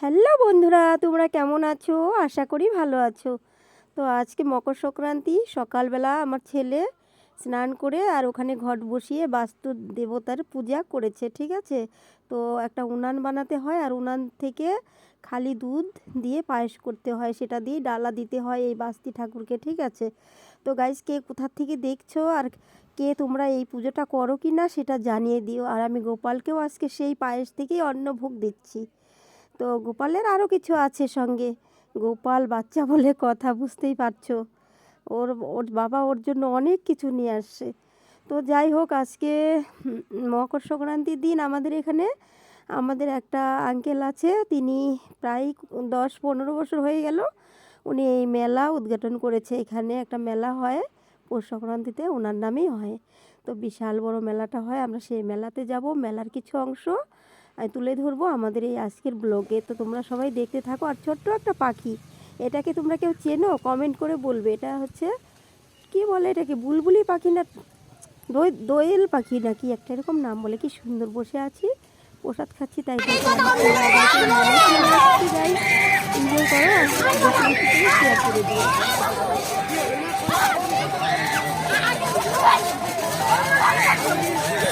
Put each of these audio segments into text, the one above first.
Hello বন্ধুরা, তোমরা কেমন আছো? আশা করি ভালো আছো। তো আজকে মকর সংক্রান্তি, সকালবেলা আমার ছেলে স্নান করে আর ওখানে ঘট বসিয়ে বাস্তু দেবতার পূজা করেছে, ঠিক আছে? তো একটা উনান বানাতে হয় আর উনান থেকে খালি দুধ দিয়ে পায়েস করতে হয়, সেটা দিয়ে ডালা দিতে হয় এই বাস্তি ঠাকুরকে, ঠিক আছে? তো গাইজ কে কোথার থেকে দেখছ আর কে তোমরা এই পুজোটা করো কি না সেটা জানিয়ে দিও। আর আমি গোপালকেও আজকে সেই পায়েস থেকেই অন্নভোগ দিচ্ছি। তো গোপালের আরও কিছু আছে সঙ্গে। গোপাল বাচ্চা বলে কথা বুঝতেই পারছ। ওর ওর বাবা ওর জন্য অনেক কিছু নিয়ে আসছে। তো যাই হোক, আজকে মকর সংক্রান্তির দিন আমাদের এখানে। আমাদের একটা আঙ্কেল আছে, তিনি প্রায় দশ পনেরো বছর হয়ে গেল। উনি এই মেলা উদ্ঘাটন করেছে। এখানে একটা মেলা হয়, পৌষ সংক্রান্তিতে ওনার নামেই হয়। তো বিশাল বড় মেলাটা হয়, আমরা সেই মেলাতে যাব। মেলার কিছু অংশ তুলে ধরবো আমাদের এই আজকের ব্লগে। তো তোমরা সবাই দেখতে থাকো। আর ছোট্ট একটা পাখি, এটাকে তোমরা কেউ চেনো? কমেন্ট করে বলবে। এটা হচ্ছে, কি বলে এটাকে? বুলবুলি পাখি না দোয়েল পাখি নাকি একটা এরকম নাম বলে? কি সুন্দর বসে আছি। প্রসাদ খাচ্ছি, তাই শেয়ার করে দিও। কিউট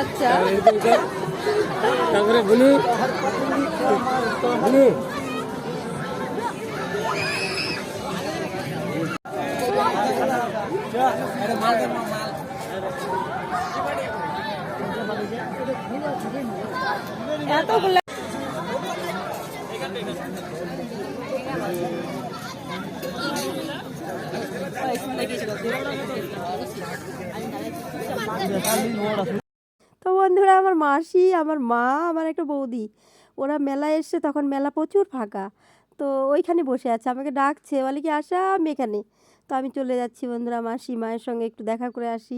বাচ্চা। তারপরে বুলু বুলু এতগুলো তো বন্ধুরা আমার মাসি, আমার মা, আমার একটা বৌদি, ওরা মেলায় এসছে তখন মেলা প্রচুর ফাঁকা। তো ওইখানে বসে আছে, আমাকে ডাকছে, বলে কি, আসা, আমি এখানে। তো আমি চলে যাচ্ছি বন্ধুরা মাসি, মায়ের সঙ্গে একটু দেখা করে আসি।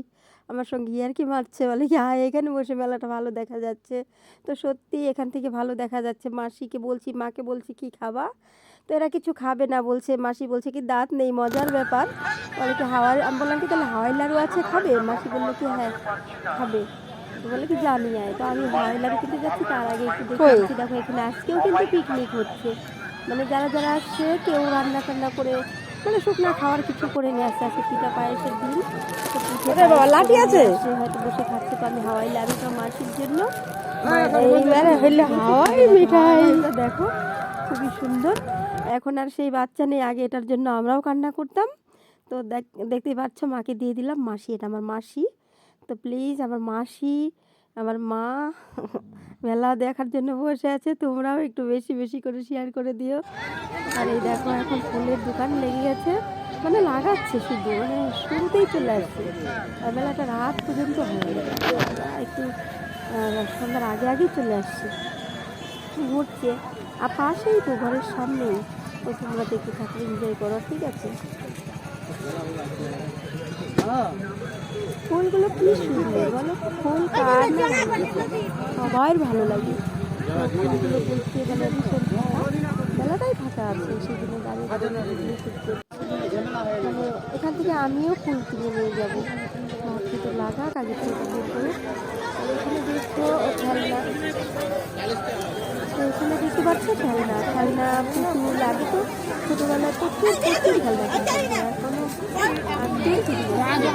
আমার সঙ্গে ইয়ার কি মারছে, বলে কি, আয়, এখানে বসে মেলাটা ভালো দেখা যাচ্ছে। তো সত্যি এখান থেকে ভালো দেখা যাচ্ছে। মাসিকে বলছি, মাকে বলছি, কি খাবা? তো এরা কিছু খাবে না বলছে, মাসি বলছে কি, দাঁত নেই, মজার ব্যাপার। বলে কি হাওয়ার আমি বললাম কি, তাহলে হাওয়াই লাড়ু আছে, খাবে? মাসি বলল কি হ্যাঁ খাবে। তো বলে কি জানি আয় তো আমি হাওয়াই লাড়ু কিনতে যাচ্ছি তার আগে একটু দেখছি দেখো এখানে আজকেও কিন্তু পিকনিক হচ্ছে। মানে যারা যারা আসছে কেউ রান্না টান্না করে মানে শুকনো খাওয়ার কিছু করে নিয়ে আসছে। আজকে পিঠা পায়েসের দিন। তো লাঠি আছে? হয়তো বসে খাচ্ছে তো আমি হাওয়াই লাড়ুটা মাসির জন্য। দেখো খুবই সুন্দর। এখন আর সেই বাচ্চা নেই আগে এটার জন্য আমরাও কান্না করতাম। তো দেখ দেখতেই পাচ্ছ মাকে দিয়ে দিলাম মাসি এটা আমার মাসি। তো প্লিজ আমার মাসি, আমার মা মেলা দেখার জন্য বসে আছে, তোমরাও একটু বেশি বেশি করে শেয়ার করে দিও। আর এই দেখো এখন ফুলের দোকান লেগে গেছে মানে লাগাচ্ছে শুধু মানে শুরুতেই চলে আসছে। আর মেলাটা রাত পর্যন্ত হয়ে একটু সন্ধ্যার আগে আগেই চলে আসছে। ঘুরছে। আর পাশেই তো ঘরের সামনেই। তো তোমরা দেখতে থাকলে এনজয় করো, ঠিক আছে? ফুলগুলো কি সুন্দর, বলো? ফুল কার লাগে? সবার ভালো লাগে। ফুলগুলো দেখতে মানে ভীষণ ফাঁকা। মেলাটাই ফাঁকা আছে সেদিনে মানে এখান থেকে আমিও ফুল কিনে নিয়ে যাব। ভাবছি তো লাগা কাজে ফুল বের করে এখানে দেখছ খেলনা। এখানে দেখতে পাচ্ছ খেলনা? খেলনা, পুতুল, আগে তো ছোটোবেলায় প্রচুর প্রচুর খেলনা কিনতাম এখনও আনতেই কিনি না।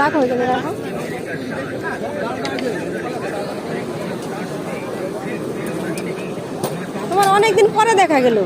রাখো এখানে রাখো। তোমার অনেকদিন পরে দেখা গেল।